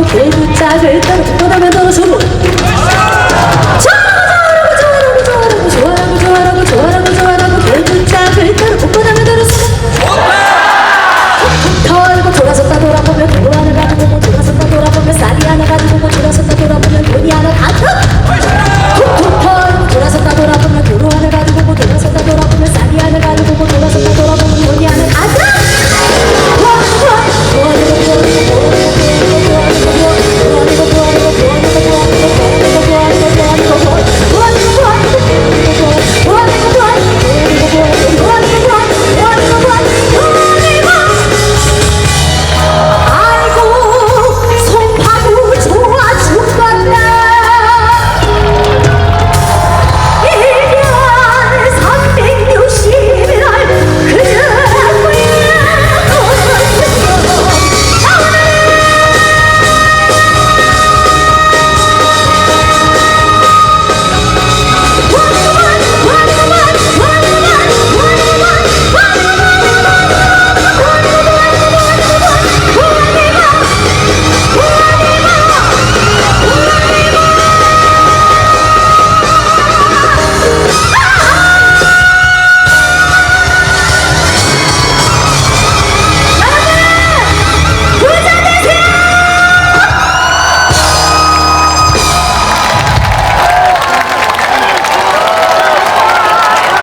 또 내부 짝을 따로 떠나면 너무 좋아 털고 돌아섰다 돌아보면